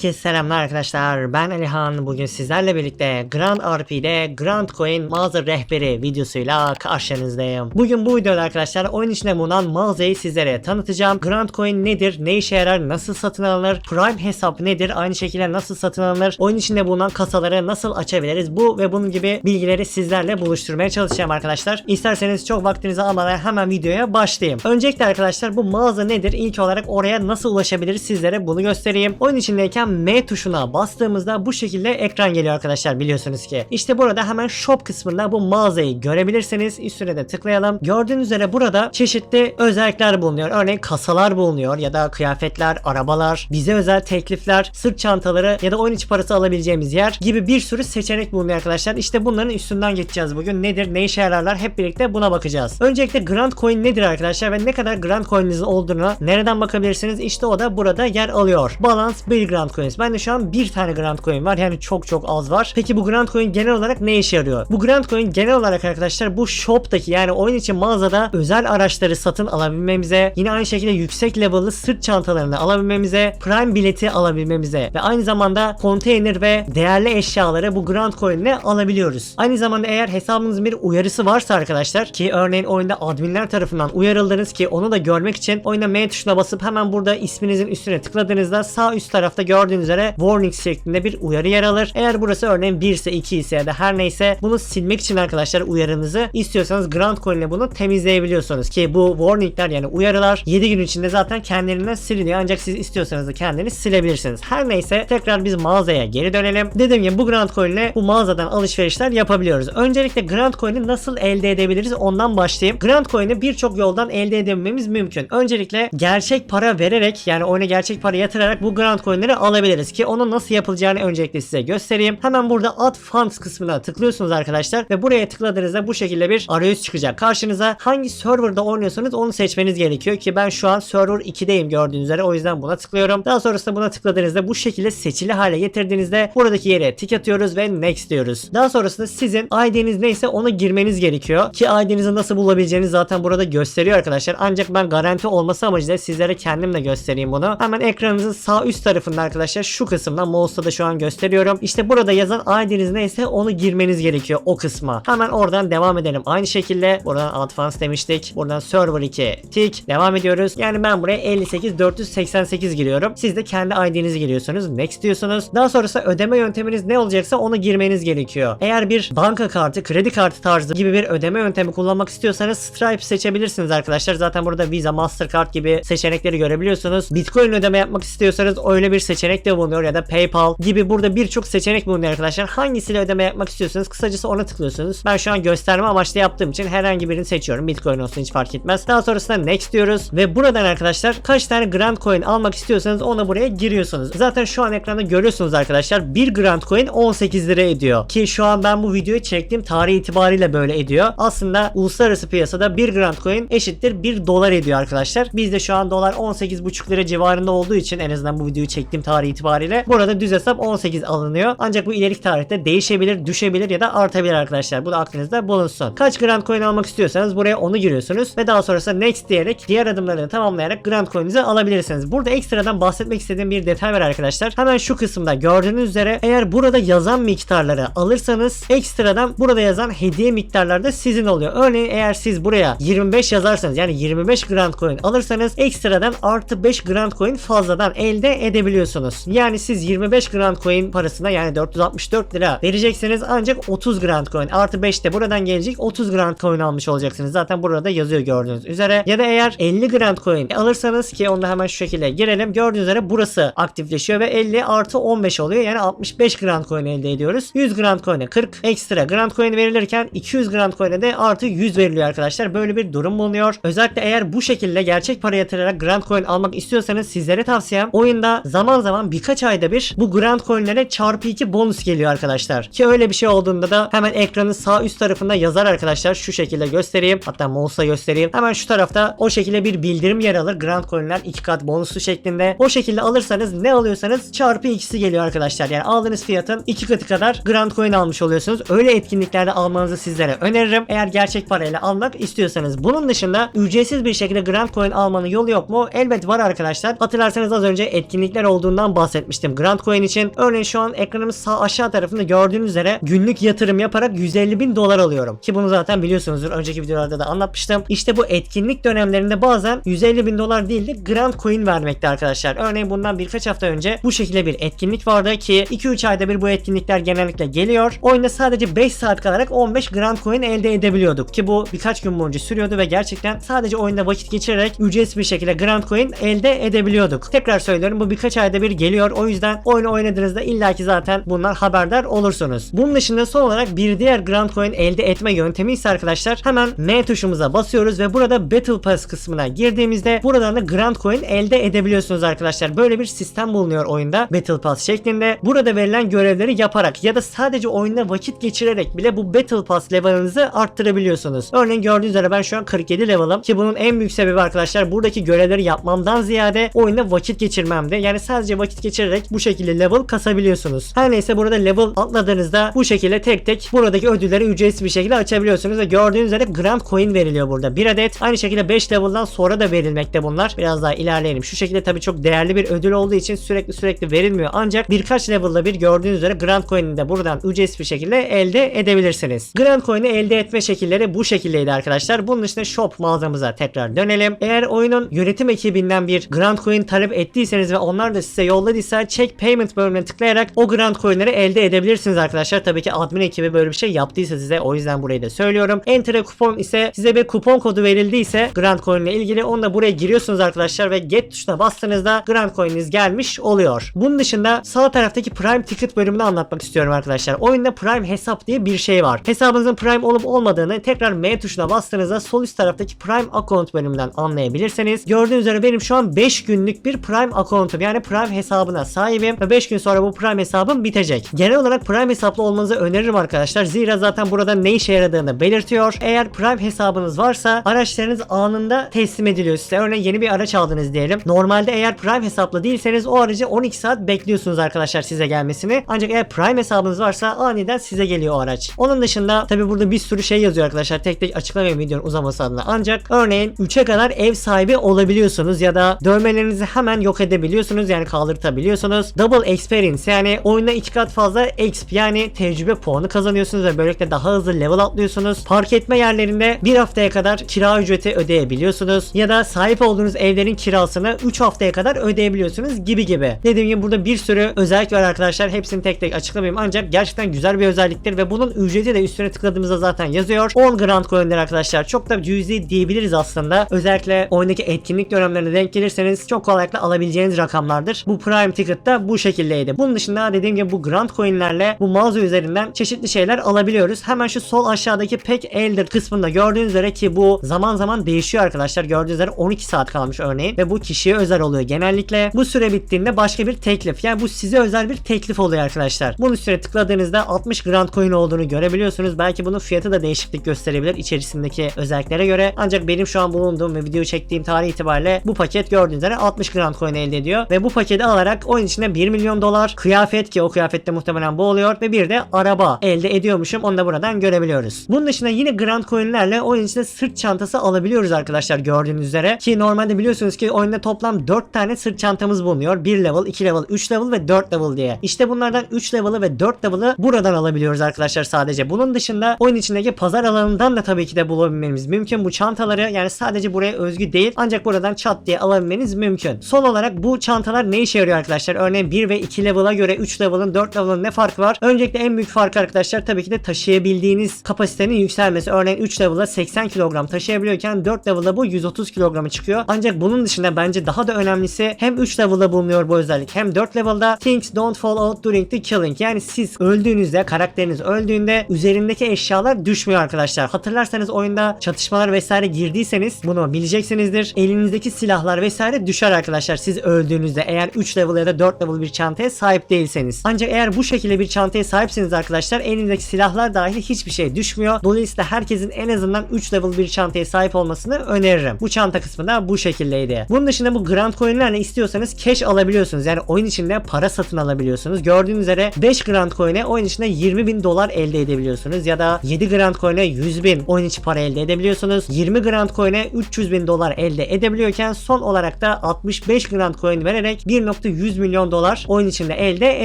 Herkese selamlar arkadaşlar. Ben Alihan. Bugün sizlerle birlikte Grand RP'de Grand Coin mağaza rehberi videosuyla karşınızdayım. Bugün bu videoda arkadaşlar oyun içinde bulunan mağazayı sizlere tanıtacağım. Grand Coin nedir? Ne işe yarar? Nasıl satın alınır? Prime hesap nedir? Aynı şekilde nasıl satın alınır? Oyun içinde bulunan kasaları nasıl açabiliriz? Bu ve bunun gibi bilgileri sizlerle buluşturmaya çalışacağım arkadaşlar. İsterseniz çok vaktinizi almadan hemen videoya başlayayım. Öncelikle arkadaşlar bu mağaza nedir? İlk olarak oraya nasıl ulaşabiliriz sizlere bunu göstereyim. Oyun içindeyken M tuşuna bastığımızda bu şekilde ekran geliyor arkadaşlar biliyorsunuz ki. İşte burada hemen shop kısmında bu mağazayı görebilirsiniz. Üstüne de tıklayalım. Gördüğünüz üzere burada çeşitli özellikler bulunuyor. Örneğin kasalar bulunuyor ya da kıyafetler, arabalar, bize özel teklifler, sırt çantaları ya da oyun içi parası alabileceğimiz yer gibi bir sürü seçenek bulunuyor arkadaşlar. İşte bunların üstünden geçeceğiz bugün. Nedir, ne işe yararlar hep birlikte buna bakacağız. Öncelikle Grand Coin nedir arkadaşlar ve ne kadar Grand Coin'inizin olduğuna nereden bakabilirsiniz? İşte o da burada yer alıyor. Balance 1 Grand Coins. Bende şu an bir tane Grand Coin var. Yani çok çok az var. Peki bu Grand Coin genel olarak ne işe yarıyor? Bu Grand Coin genel olarak arkadaşlar bu shop'taki yani oyun için mağazada özel araçları satın alabilmemize, yine aynı şekilde yüksek level'lı sırt çantalarını alabilmemize, Prime bileti alabilmemize ve aynı zamanda konteyner ve değerli eşyaları bu Grand Coin'le alabiliyoruz. Aynı zamanda eğer hesabınızın bir uyarısı varsa arkadaşlar ki örneğin oyunda adminler tarafından uyarıldınız ki onu da görmek için oyuna M tuşuna basıp hemen burada isminizin üstüne tıkladığınızda sağ üst tarafta gördüğünüz üzere warning şeklinde bir uyarı yer alır. Eğer burası örneğin 1 ise 2 ise ya da her neyse bunu silmek için arkadaşlar uyarınızı istiyorsanız Grand Coin ile bunu temizleyebiliyorsunuz ki bu warningler yani uyarılar 7 gün içinde zaten kendiliğinden siliniyor ancak siz istiyorsanız da kendini silebilirsiniz. Her neyse tekrar biz mağazaya geri dönelim. Dediğim gibi bu Grand Coin ile bu mağazadan alışverişler yapabiliyoruz. Öncelikle Grand Coin'i nasıl elde edebiliriz ondan başlayayım. Grand Coin'i birçok yoldan elde edebilmemiz mümkün. Öncelikle gerçek para vererek yani oyuna gerçek para yatırarak bu Grand Coin'leri alabiliriz ki onun nasıl yapılacağını öncelikle size göstereyim. Hemen burada Add Funds kısmına tıklıyorsunuz arkadaşlar ve buraya tıkladığınızda bu şekilde bir arayüz çıkacak. Karşınıza hangi serverda oynuyorsanız onu seçmeniz gerekiyor ki ben şu an server 2'deyim gördüğünüz üzere o yüzden buna tıklıyorum. Daha sonrasında buna tıkladığınızda bu şekilde seçili hale getirdiğinizde buradaki yere tik atıyoruz ve next diyoruz. Daha sonrasında sizin ID'niz neyse ona girmeniz gerekiyor ki ID'nizi nasıl bulabileceğinizi zaten burada gösteriyor arkadaşlar. Ancak ben garanti olması amacıyla sizlere kendim de göstereyim bunu. Hemen ekranınızın sağ üst tarafında arkadaşlar şu kısımdan mouse'da da şu an gösteriyorum. İşte burada yazan ID'niz neyse onu girmeniz gerekiyor o kısma. Hemen oradan devam edelim. Aynı şekilde buradan advance demiştik. Buradan server 2 tik devam ediyoruz. Yani ben buraya 58 488 giriyorum. Siz de kendi ID'nizi giriyorsunuz. Next diyorsunuz. Daha sonrasında ödeme yönteminiz ne olacaksa onu girmeniz gerekiyor. Eğer bir banka kartı, kredi kartı tarzı gibi bir ödeme yöntemi kullanmak istiyorsanız Stripe seçebilirsiniz arkadaşlar. Zaten burada Visa, Mastercard gibi seçenekleri görebiliyorsunuz. Bitcoin ödeme yapmak istiyorsanız öyle bir seçenek de bulunuyor ya da PayPal gibi burada birçok seçenek bulunuyor arkadaşlar. Hangisiyle ödeme yapmak istiyorsanız kısacası ona tıklıyorsunuz. Ben şu an gösterme amaçlı yaptığım için herhangi birini seçiyorum. Bitcoin olsun hiç fark etmez. Daha sonrasında next diyoruz ve buradan arkadaşlar kaç tane Grand Coin almak istiyorsanız ona buraya giriyorsunuz. Zaten şu an ekranda görüyorsunuz arkadaşlar. 1 Grand Coin 18 lira ediyor. Ki şu an ben bu videoyu çektiğim tarih itibariyle böyle ediyor. Aslında uluslararası piyasada 1 Grand Coin eşittir 1 dolar ediyor arkadaşlar. Bizde şu an dolar 18,5 lira civarında olduğu için en azından bu videoyu çektiğim tarih itibariyle burada düz hesap 18 alınıyor. Ancak bu ileriki tarihte değişebilir, düşebilir ya da artabilir arkadaşlar. Bu da aklınızda bulunsun. Kaç Grand Coin almak istiyorsanız buraya onu giriyorsunuz ve daha sonrasında next diyerek diğer adımlarını tamamlayarak Grand Coin'inizi alabilirsiniz. Burada ekstradan bahsetmek istediğim bir detay var arkadaşlar. Hemen şu kısımda gördüğünüz üzere eğer burada yazan miktarları alırsanız ekstradan burada yazan hediye miktarları da sizin oluyor. Örneğin eğer siz buraya 25 yazarsanız yani 25 Grand Coin alırsanız ekstradan artı 5 Grand Coin fazladan elde edebiliyorsunuz. Yani siz 25 Grand Coin parasına yani 464 lira vereceksiniz ancak 30 Grand Coin artı 5 de buradan gelecek 30 Grand Coin almış olacaksınız. Zaten burada yazıyor gördüğünüz üzere. Ya da eğer 50 Grand Coin alırsanız ki onu da hemen şu şekilde girelim. Gördüğünüz üzere burası aktifleşiyor ve 50 artı 15 oluyor. Yani 65 Grand Coin elde ediyoruz. 100 Grand Coin'e 40 ekstra Grand Coin verilirken 200 Grand Coin'e de artı 100 veriliyor arkadaşlar. Böyle bir durum bulunuyor. Özellikle eğer bu şekilde gerçek para yatırarak Grand Coin almak istiyorsanız sizlere tavsiyem oyunda zaman zaman birkaç ayda bir bu Grand Coin'lere çarpı 2 bonus geliyor arkadaşlar. Ki öyle bir şey olduğunda da hemen ekranın sağ üst tarafında yazar arkadaşlar. Şu şekilde göstereyim. Hatta mouse'la göstereyim. Hemen şu tarafta o şekilde bir bildirim yer alır. Grand Coin'ler 2 kat bonuslu şeklinde. O şekilde alırsanız ne alıyorsanız çarpı ikisi geliyor arkadaşlar. Yani aldığınız fiyatın 2 katı kadar Grand Coin almış oluyorsunuz. Öyle etkinliklerde almanızı sizlere öneririm. Eğer gerçek parayla almak istiyorsanız. Bunun dışında ücretsiz bir şekilde Grand Coin almanın yolu yok mu? Elbet var arkadaşlar. Hatırlarsanız az önce etkinlikler olduğundan hesabından bahsetmiştim Grand Coin için. Örneğin şu an ekranımız sağ aşağı tarafında gördüğünüz üzere günlük yatırım yaparak 150 bin dolar alıyorum. Ki bunu zaten biliyorsunuzdur. Önceki videolarda da anlatmıştım. İşte bu etkinlik dönemlerinde bazen 150 bin dolar değil de Grand Coin vermekte arkadaşlar. Örneğin bundan birkaç hafta önce bu şekilde bir etkinlik vardı ki 2-3 ayda bir bu etkinlikler genellikle geliyor. Oyunda sadece 5 saat kalarak 15 Grand Coin elde edebiliyorduk ki bu birkaç gün boyunca sürüyordu ve gerçekten sadece oyunda vakit geçirerek ücretsiz bir şekilde Grand Coin elde edebiliyorduk. Tekrar söylüyorum bu birkaç ayda bir geliyor. O yüzden oyunu oynadığınızda illaki zaten bunlar haberdar olursunuz. Bunun dışında son olarak bir diğer Grand Coin elde etme yöntemi ise arkadaşlar hemen M tuşumuza basıyoruz ve burada Battle Pass kısmına girdiğimizde buradan da Grand Coin elde edebiliyorsunuz arkadaşlar. Böyle bir sistem bulunuyor oyunda Battle Pass şeklinde. Burada verilen görevleri yaparak ya da sadece oyunda vakit geçirerek bile bu Battle Pass level'ınızı arttırabiliyorsunuz. Örneğin gördüğünüz üzere ben şu an 47 level'ım ki bunun en büyük sebebi arkadaşlar buradaki görevleri yapmamdan ziyade oyunda vakit geçirmemde. Yani sadece vakit geçirerek bu şekilde level kasabiliyorsunuz. Her neyse burada level atladığınızda bu şekilde tek tek buradaki ödülleri ücretsiz bir şekilde açabiliyorsunuz ve gördüğünüz üzere Grand Coin veriliyor burada. Bir adet aynı şekilde 5 level'dan sonra da verilmekte bunlar. Biraz daha ilerleyelim. Şu şekilde tabii çok değerli bir ödül olduğu için sürekli sürekli verilmiyor. Ancak birkaç level'da bir gördüğünüz üzere Grand Coin'i de buradan ücretsiz bir şekilde elde edebilirsiniz. Grand Coin'i elde etme şekilleri bu şekildeydi arkadaşlar. Bunun dışında shop mağazamıza tekrar dönelim. Eğer oyunun yönetim ekibinden bir Grand Coin talep ettiyseniz ve onlar da size yolladıysa check payment bölümüne tıklayarak o Grand Coin'leri elde edebilirsiniz arkadaşlar. Tabii ki admin ekibi böyle bir şey yaptıysa size o yüzden burayı da söylüyorum. Enter kupon ise size bir kupon kodu verildiyse Grand Coin ile ilgili onu da buraya giriyorsunuz arkadaşlar ve get tuşuna bastığınızda Grand Coin'iniz gelmiş oluyor. Bunun dışında sağ taraftaki Prime Ticket bölümünü anlatmak istiyorum arkadaşlar. Oyunda Prime hesap diye bir şey var. Hesabınızın Prime olup olmadığını tekrar M tuşuna bastığınızda sol üst taraftaki Prime Account bölümünden anlayabilirsiniz. Gördüğünüz üzere benim şu an 5 günlük bir Prime account'um yani Prime hesabına sahibim ve 5 gün sonra bu Prime hesabım bitecek. Genel olarak Prime hesaplı olmanızı öneririm arkadaşlar. Zira zaten burada ne işe yaradığını belirtiyor. Eğer Prime hesabınız varsa araçlarınız anında teslim ediliyor size. Örneğin yeni bir araç aldınız diyelim. Normalde eğer Prime hesaplı değilseniz o aracı 12 saat bekliyorsunuz arkadaşlar size gelmesini. Ancak eğer Prime hesabınız varsa aniden size geliyor o araç. Onun dışında tabi burada bir sürü şey yazıyor arkadaşlar. Tek tek açıklamayayım videonun uzaması adına. Ancak örneğin 3'e kadar ev sahibi olabiliyorsunuz ya da dövmelerinizi hemen yok edebiliyorsunuz yani kaldırtabiliyorsunuz. Double experience yani oyunda iki kat fazla exp yani tecrübe puanı kazanıyorsunuz ve böylelikle daha hızlı level atlıyorsunuz. Park etme yerlerinde bir haftaya kadar kira ücreti ödeyebiliyorsunuz ya da sahip olduğunuz evlerin kirasını 3 haftaya kadar ödeyebiliyorsunuz gibi gibi. Dediğim gibi burada bir sürü özellik var arkadaşlar. Hepsini tek tek açıklamayayım ancak gerçekten güzel bir özelliktir ve bunun ücreti de üstüne tıkladığımızda zaten yazıyor. 10 Grand Coin'ler arkadaşlar. Çok da cüzi diyebiliriz aslında. Özellikle oyundaki etkinlik dönemlerine denk gelirseniz çok kolaylıkla alabileceğiniz rakamlardır. Bu Prime Ticket da bu şekildeydi. Bunun dışında dediğim gibi bu Grand Coin'lerle bu mağaza üzerinden çeşitli şeyler alabiliyoruz. Hemen şu sol aşağıdaki Pack Elder kısmında gördüğünüz üzere ki bu zaman zaman değişiyor arkadaşlar. Gördüğünüz üzere 12 saat kalmış örneğin ve bu kişiye özel oluyor genellikle. Bu süre bittiğinde başka bir teklif yani bu size özel bir teklif oluyor arkadaşlar. Bunun üstüne tıkladığınızda 60 Grand Coin olduğunu görebiliyorsunuz. Belki bunun fiyatı da değişiklik gösterebilir içerisindeki özelliklere göre. Ancak benim şu an bulunduğum ve video çektiğim tarih itibariyle bu paket gördüğünüz üzere 60 Grand Coin elde ediyor. Ve bu paketi alarak oyun içinde 1 milyon dolar kıyafet ki o kıyafette muhtemelen bu oluyor ve bir de araba elde ediyormuşum. Onu da buradan görebiliyoruz. Bunun dışında yine Grand Coin'lerle oyun içinde sırt çantası alabiliyoruz arkadaşlar gördüğünüz üzere. Ki normalde biliyorsunuz ki oyunda toplam 4 tane sırt çantamız bulunuyor. 1 level, 2 level, 3 level ve 4 level diye. İşte bunlardan 3 level'ı ve 4 level'ı buradan alabiliyoruz arkadaşlar sadece. Bunun dışında oyun içindeki pazar alanından da tabii ki de bulabilmemiz mümkün. Bu çantaları yani sadece buraya özgü değil ancak buradan çat diye alabilmeniz mümkün. Son olarak bu çantalar ne işe yarıyor arkadaşlar? Örneğin 1 ve 2 level'a göre 3 level'ın 4 level'ın ne farkı var? Öncelikle en büyük fark arkadaşlar tabii ki de taşıyabildiğiniz kapasitenin yükselmesi. Örneğin 3 level'a 80 kilogram taşıyabiliyorken 4 level'da bu 130 kilogramı çıkıyor. Ancak bunun dışında bence daha da önemlisi hem 3 level'da bulunuyor bu özellik hem 4 level'da things don't fall out during the killing. Yani siz öldüğünüzde karakteriniz öldüğünde üzerindeki eşyalar düşmüyor arkadaşlar. Hatırlarsanız oyunda çatışmalar vesaire girdiyseniz bunu bileceksinizdir. Elinizdeki silahlar vesaire düşer arkadaşlar siz öldüğünüzde eğer 3 level ya da 4 level bir çantaya sahip değilseniz. Ancak eğer bu şekilde bir çantaya sahipseniz arkadaşlar elinizdeki silahlar dahil hiçbir şey düşmüyor. Dolayısıyla herkesin en azından 3 level bir çantaya sahip olmasını öneririm. Bu çanta kısmı da bu şekildeydi. Bunun dışında bu Grand Coin'lerle istiyorsanız cash alabiliyorsunuz. Yani oyun içinde para satın alabiliyorsunuz. Gördüğünüz üzere 5 Grand Coin'e oyun içinde 20 bin dolar elde edebiliyorsunuz. Ya da 7 Grand Coin'e 100 bin oyun içi para elde edebiliyorsunuz. 20 Grand Coin'e 300 bin dolar elde edebiliyorken son olarak da 65 Grand Coin vererek 1.100 milyon dolar oyun içinde elde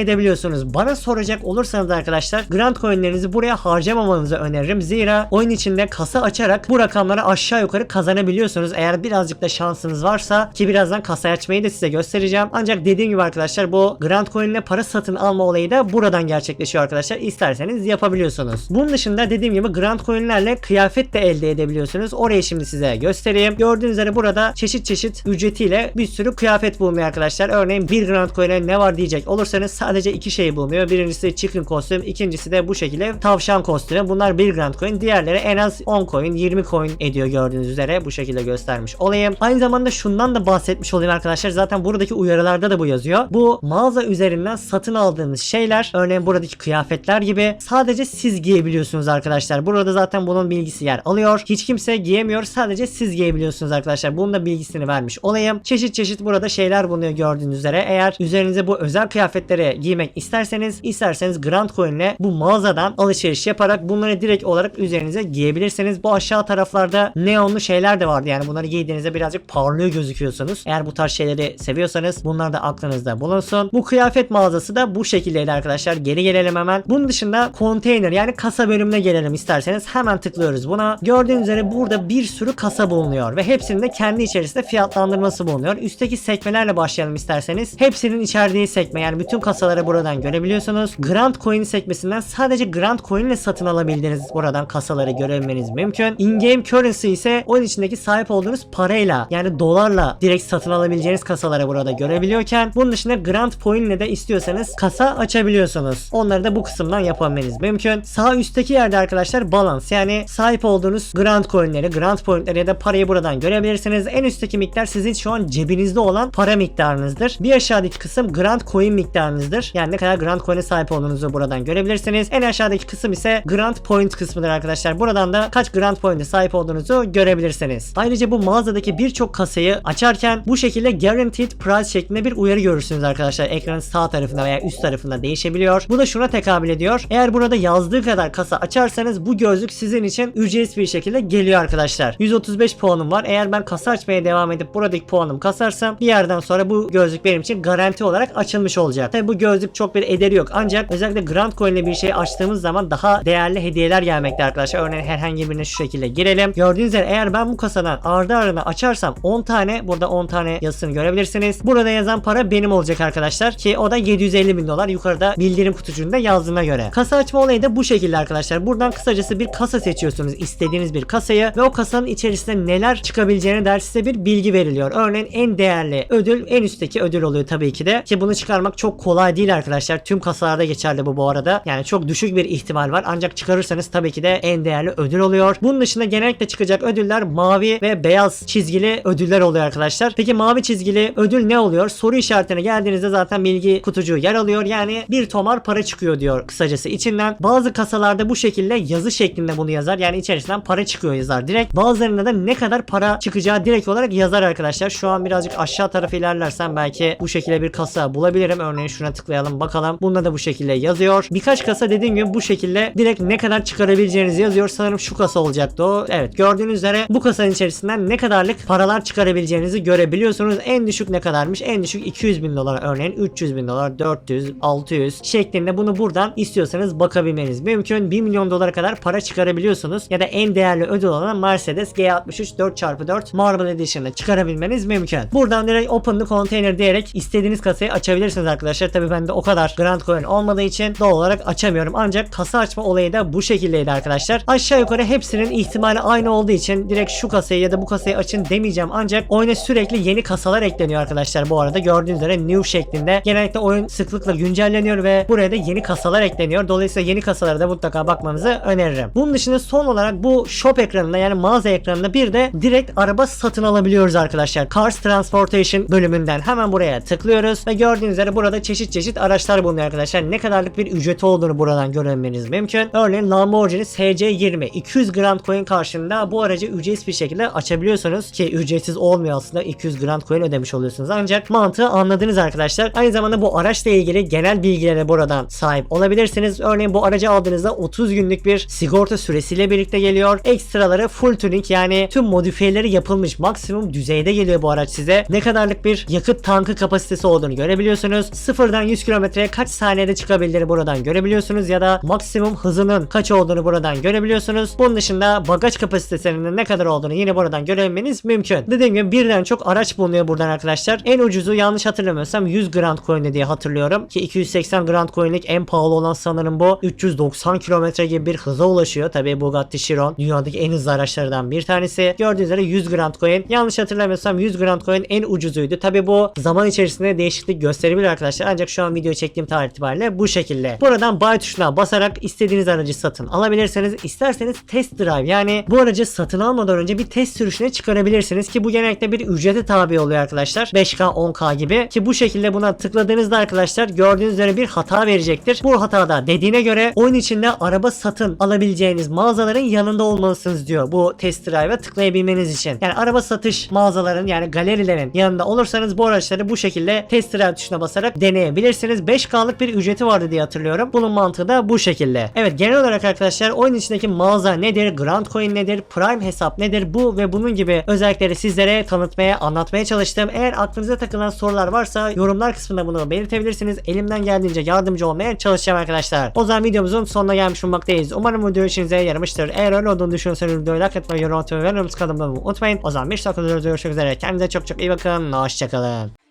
edebiliyorsunuz. Bana soracak olursanız arkadaşlar Grand Coin'lerinizi buraya harcamamanızı öneririm. Zira oyun içinde kasa açarak bu rakamları aşağı yukarı kazanabiliyorsunuz. Eğer birazcık da şansınız varsa ki birazdan kasa açmayı da size göstereceğim. Ancak dediğim gibi arkadaşlar bu Grand Coin'le para satın alma olayı da buradan gerçekleşiyor arkadaşlar. İsterseniz yapabiliyorsunuz. Bunun dışında dediğim gibi Grand Coin'lerle kıyafet de elde edebiliyorsunuz. Orayı şimdi size göstereyim. Gördüğünüz üzere burada çeşit çeşit ücretiyle bir sürü kıyafet bulunuyor arkadaşlar. Örneğin bir Grand Coin'e ne var diyecek olursanız sadece iki şey bulunuyor. Birincisi chicken kostüm, ikincisi de bu şekilde tavşan kostümü. Bunlar bir Grand Coin. Diğerleri en az 10 coin, 20 coin ediyor gördüğünüz üzere. Bu şekilde göstermiş olayım. Aynı zamanda şundan da bahsetmiş olayım arkadaşlar. Zaten buradaki uyarılarda da bu yazıyor. Bu mağaza üzerinden satın aldığınız şeyler, örneğin buradaki kıyafetler gibi sadece siz giyebiliyorsunuz arkadaşlar. Burada zaten bunun bilgisi yer alıyor. Hiç kimse giyemiyor. Sadece siz giyebiliyorsunuz arkadaşlar. Bunun da bilgisini vermiş olayım. Çeşit çeşit burada şeyler bulunuyor gördüğünüz üzere. Eğer üzerinize bu özel kıyafetleri giymek isterseniz, isterseniz Grand Coin'le bu mağazadan alışveriş yaparak bunları direkt olarak üzerinize giyebilirsiniz. Bu aşağı taraflarda neonlu şeyler de vardı. Yani bunları giydiğinizde birazcık parlıyor gözüküyorsunuz. Eğer bu tarz şeyleri seviyorsanız bunlar da aklınızda bulunsun. Bu kıyafet mağazası da bu şekildeydi arkadaşlar. Geri gelelim hemen. Bunun dışında konteyner yani kasa bölümüne gelelim isterseniz. Hemen tıklıyoruz buna. Gördüğünüz üzere burada bir sürü kasa bulunuyor ve hepsinin de kendi içerisinde fiyatlandırması bulunuyor. Üstteki sekmelerle başlayalım isterseniz. Hepsinin içerdiği sekme yani bütün kasaları buradan görebiliyorsunuz. Grand Coin sekmesinden sadece Grand Coin ile satın alabildiğiniz buradan kasaları görebilmeniz mümkün. In-game currency ise oyun içindeki sahip olduğunuz parayla yani dolarla direkt satın alabileceğiniz kasaları burada görebiliyorken bunun dışında Grand Coin ile de istiyorsanız kasa açabiliyorsunuz. Onları da bu kısımdan yapabilmeniz mümkün. Sağ üstteki yerde arkadaşlar balans yani sahip olduğunuz Grand Coin'leri, Grand Point'leri ya da parayı buradan görebilirsiniz. En üstteki miktar sizin şu an cebinizde olan para miktarınızdır. Bir aşağıdaki kısım Grand Coin miktarınızdır. Yani ne kadar Grand Coin'e sahip olduğunuzu buradan görebilirsiniz. En aşağıdaki kısım ise Grand Point kısmıdır arkadaşlar. Buradan da kaç Grand Point'e sahip olduğunuzu görebilirsiniz. Ayrıca bu mağazadaki birçok kasayı açarken bu şekilde Guaranteed Price şeklinde bir uyarı görürsünüz arkadaşlar. Ekranın sağ tarafında veya üst tarafında değişebiliyor. Bu da şuna tekabül ediyor. Eğer burada yazdığı kadar kasa açarsanız bu gözlük sizin için ücretsiz bir şekilde geliyor arkadaşlar. 135 puanım var. Eğer ben kasa açmaya devam edip buradaki puanımı kasarsam bir yerden sonra bu gözlük benim için garanti olarak açılmış olacak. Tabi bu gözlük çok bir ederi yok. Ancak özellikle Grand Coin ile bir şey açtığımız zaman daha değerli hediyeler gelmekte arkadaşlar. Örneğin herhangi birine şu şekilde girelim. Gördüğünüz üzere eğer ben bu kasadan ardı ardına açarsam 10 tane burada 10 tane yazısını görebilirsiniz. Burada yazan para benim olacak arkadaşlar ki o da 750 bin dolar yukarıda bildirim kutucuğunda yazdığına göre. Kasa açma olayı da bu şekilde arkadaşlar. Buradan kısacası bir kasa seçiyorsunuz. istediğiniz bir kasayı ve o kasanın içerisinde neler çıkabileceğine dair size bir bilgi veriliyor. Örneğin en değerli ödül en üstteki ödül oluyor tabii ki de. Ki bunu çıkarmak çok kolay değil arkadaşlar. Tüm kasalarda geçerli bu bu arada. Yani çok düşük bir ihtimal var. Ancak çıkarırsanız tabii ki de en değerli ödül oluyor. Bunun dışında genellikle çıkacak ödüller mavi ve beyaz çizgili ödüller oluyor arkadaşlar. Peki mavi çizgili ödül ne oluyor? Soru işaretine geldiğinizde zaten bilgi kutucuğu yer alıyor. Yani bir tomar para çıkıyor diyor kısacası içinden. Bazı kasalarda bu şekilde yazı şeklinde bunu yazar. Yani içerisinden para çıkıyor yazar direkt. Bazılarında da ne kadar para çıkacağı direkt olarak yazar arkadaşlar. Şu an birazcık aşağı tarafı ilerlersem belki bu şekilde bir kasa bulabilirim. Örneğin şuna tıklayalım bakalım. Bunda da bu şekilde yazıyor. Birkaç kasa dediğim gibi bu şekilde direkt ne kadar çıkarabileceğinizi yazıyor. Sanırım şu kasa olacaktı o. Evet gördüğünüz üzere bu kasanın içerisinden ne kadarlık paralar çıkarabileceğinizi görebiliyorsunuz. En düşük ne kadarmış? En düşük 200 bin dolar örneğin 300 bin dolar 400 600 şeklinde bunu buradan istiyorsanız bakabilmeniz mümkün. 1 milyon dolara kadar para çıkarabiliyorsunuz. Ya da en değerli ödül olan Mercedes G63 4x4 Marble Edition'ı çıkarabilmeniz mümkün. Buradan direkt Open the Container diyerek istediğiniz kasayı açabilirsiniz arkadaşlar. Tabi bende o kadar Grand Coin olmadığı için doğal olarak açamıyorum. Ancak kasa açma olayı da bu şekildeydi arkadaşlar. Aşağı yukarı hepsinin ihtimali aynı olduğu için direkt şu kasayı ya da bu kasayı açın demeyeceğim. Ancak oyuna sürekli yeni kasalar ekleniyor arkadaşlar bu arada. Gördüğünüz üzere new şeklinde. Genellikle oyun sıklıkla güncelleniyor ve buraya da yeni kasalar ekleniyor. Dolayısıyla yeni kasalara da mutlaka bakmanızı öneririm. Bunun dışında son olarak bu shop ekranında yani mağaza ekranında bir de direkt araba satın alabiliyoruz arkadaşlar. Cars Transportation bölümünden hemen buraya tıklıyoruz ve gördüğünüz üzere burada çeşit çeşit araçlar bulunuyor arkadaşlar. Ne kadarlık bir ücreti olduğunu buradan görebilmeniz mümkün. Örneğin Lamborghini SC20 200 Grand Coin karşılığında bu aracı ücretsiz bir şekilde açabiliyorsunuz ki ücretsiz olmuyor aslında 200 Grand Coin ödemiş oluyorsunuz ancak mantığı anladınız arkadaşlar. Aynı zamanda bu araçla ilgili genel bilgilere buradan sahip olabilirsiniz. Örneğin bu aracı aldığınızda 30 günlük bir sigorta süresiyle birlikte geliyor. Ekstraları full tuning yani tüm modifiyeleri yapılmış maksimum düzeyde geliyor bu araç size. Ne kadarlık bir yakıt tankı kapasitesi olduğunu görebiliyorsunuz. Sıfırdan 100 kilometreye kaç saniyede çıkabildiğini buradan görebiliyorsunuz ya da maksimum hızının kaç olduğunu buradan görebiliyorsunuz. Bunun dışında bagaj kapasitesinin ne kadar olduğunu yine buradan görebilmeniz mümkün. Dediğim gibi birden çok araç bulunuyor buradan arkadaşlar. En ucuzu yanlış hatırlamıyorsam 100 Grand Coin'di diye hatırlıyorum ki 280 Grand Coin'lik en pahalı olan sanırım bu. 390 kilometre gibi bir hıza ulaşıyor. Tabii Bugatti Chiron dünyadaki en hızlı araçlardan bir tanesi. Gördüğünüz üzere 100 Grand Coin. Yanlış hatırlamıyorsam 100 Grand Coin en ucuzuydu. Tabii bu zaman içerisinde değişiklik gösterebilir arkadaşlar. Ancak şu an video çektiğim tarih itibariyle bu şekilde. Buradan buy tuşuna basarak istediğiniz aracı satın alabilirsiniz. İsterseniz test drive yani bu aracı satın almadan önce bir test sürüşüne çıkarabilirsiniz ki bu genellikle bir ücrete tabi oluyor arkadaşlar. 5K 10K gibi ki bu şekilde buna tıkladığınızda arkadaşlar gördüğünüz üzere bir hata verecektir. Bu hatada dediğine göre oyun içinde araba satın alabileceğiniz mağazaların yanında olmalısınız diyor bu test drive'a tıklayabilmeniz için. Yani araba satış mağazaların yani galerilerin yanında olursanız bu araçları bu şekilde test drive tuşuna basarak deneyebilirsiniz. 5K'lık bir ücreti vardı diye hatırlıyorum. Bunun mantığı da bu şekilde. Evet genel olarak arkadaşlar oyun içindeki mağaza nedir? Grand Coin nedir? Prime hesap nedir? Bu ve bunun gibi özellikleri sizlere tanıtmaya, anlatmaya çalıştım. Eğer aklınıza takılan sorular varsa yorumlar kısmında bunu belirtebilirsiniz. Elimden geldiğince yardımcı olmaya çalışacağım arkadaşlar. O zaman videomuzun sonuna gelmiş bulunmaktayız. Umarım video işinize yaramıştır. Eğer öyle olduğunu düşünüyorsanız videoyu like atmayı, yorum atmayı ve kanalıma unutmayın. O zaman bir sonraki videoda görüşmek üzere. Kendinize çok çok iyi bakın. Hoşçakalın.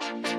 Thank you.